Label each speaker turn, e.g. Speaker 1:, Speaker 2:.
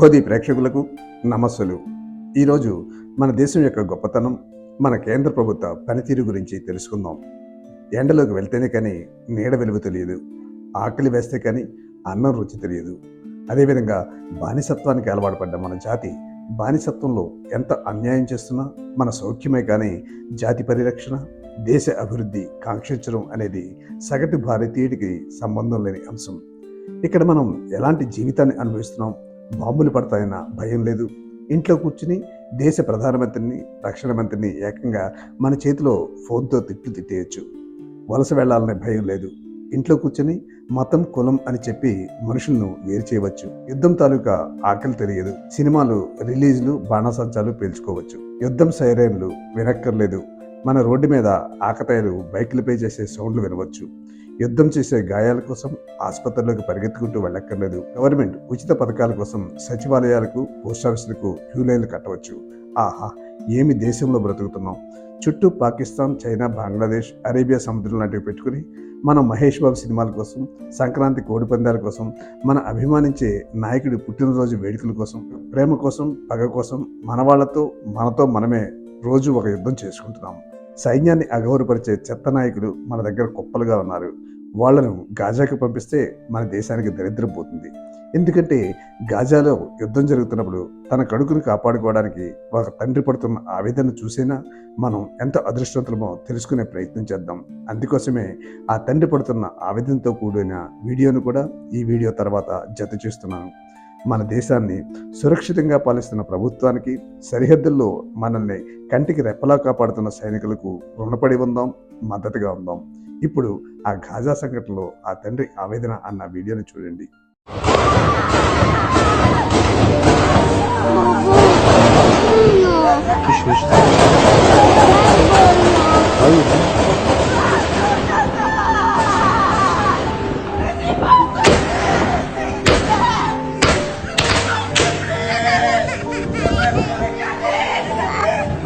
Speaker 1: బోధి ప్రేక్షకులకు నమస్సులు. ఈరోజు మన దేశం యొక్క గొప్పతనం మన కేంద్ర ప్రభుత్వ పనితీరు గురించి తెలుసుకుందాం. ఎండలోకి వెళ్తేనే కానీ నీడ వెలుగు తెలియదు ఆకలి వేస్తే కానీ అన్నం రుచి తెలియదు. అదేవిధంగా బానిసత్వానికి అలవాటు పడ్డ మన జాతి బానిసత్వంలో ఎంత అన్యాయం చేస్తున్నా మన సౌఖ్యమే కానీ జాతి పరిరక్షణ దేశ అభివృద్ధి కాంక్షించడం అనేది సగటు భారతీయుడికి సంబంధం లేని అంశం. ఇక్కడ మనం ఎలాంటి జీవితాన్ని అనుభవిస్తున్నాం బాంబులు పడతాయన్న భయం లేదు. ఇంట్లో కూర్చుని దేశ ప్రధానమంత్రిని రక్షణ మంత్రిని ఏకంగా మన చేతిలో ఫోన్తో తిట్లు తిట్టేయచ్చు. వలస వెళ్ళాలనే భయం లేదు. ఇంట్లో కూర్చొని మతం కులం అని చెప్పి మనుషులను వేరు చేయవచ్చు. యుద్ధం తాలూకా ఆకలి తెలియదు. సినిమాలు రిలీజ్లు బాణాసంచాలు పేల్చుకోవచ్చు. యుద్ధం సైరేన్లు వినక్కర్లేదు. మన రోడ్డు మీద ఆకతాయిలు బైకులపై చేసే సౌండ్లు వినవచ్చు. యుద్ధం చేసే గాయాల కోసం ఆసుపత్రులకు పరిగెత్తుకుంటూ వెళ్ళక్కర్లేదు. గవర్నమెంట్ ఉచిత పథకాల కోసం సచివాలయాలకు పోస్ట్ ఆఫీసులకు క్యూ లైన్లు కట్టవచ్చు. ఆహా ఏమి దేశంలో బ్రతుకుతున్నాం? చుట్టూ పాకిస్తాన్ చైనా బంగ్లాదేశ్ అరేబియా సముద్రం లాంటివి పెట్టుకుని మనం మహేష్ బాబు సినిమాల కోసం సంక్రాంతి కోడి పందాల కోసం మన అభిమానించే నాయకుడి పుట్టినరోజు వేడుకల కోసం ప్రేమ కోసం పగ కోసం మన వాళ్ళతో మనతో మనమే రోజు ఒక యుద్ధం చేసుకుంటున్నాము సైన్యాన్ని అగౌరపరిచే చెత్త నాయకులు మన దగ్గర కుప్పలుగా ఉన్నారు. వాళ్ళను గాజాకు పంపిస్తే మన దేశానికి దరిద్రం పోతుంది. ఎందుకంటే గాజాలో యుద్ధం జరుగుతున్నప్పుడు తన కడుకును కాపాడుకోవడానికి ఒక తండ్రి పడుతున్న ఆవేదన చూసినా? మనం ఎంత అదృష్టవంతులమో తెలుసుకునే ప్రయత్నం చేద్దాం. అందుకోసమే ఆ తండ్రి పడుతున్న ఆవేదనతో కూడిన వీడియోను కూడా ఈ వీడియో తర్వాత జత చేస్తున్నాను. మన దేశాన్ని సురక్షితంగా పాలిస్తున్న ప్రభుత్వానికి సరిహద్దుల్లో మనల్ని కంటికి రెప్పలా కాపాడుతున్న సైనికులకు రుణపడి ఉందాం మద్దతుగా ఉందాం. ఇప్పుడు ఆ గాజా సంఘటనలో ఆ తండ్రి ఆవేదన అన్న వీడియోని చూడండి.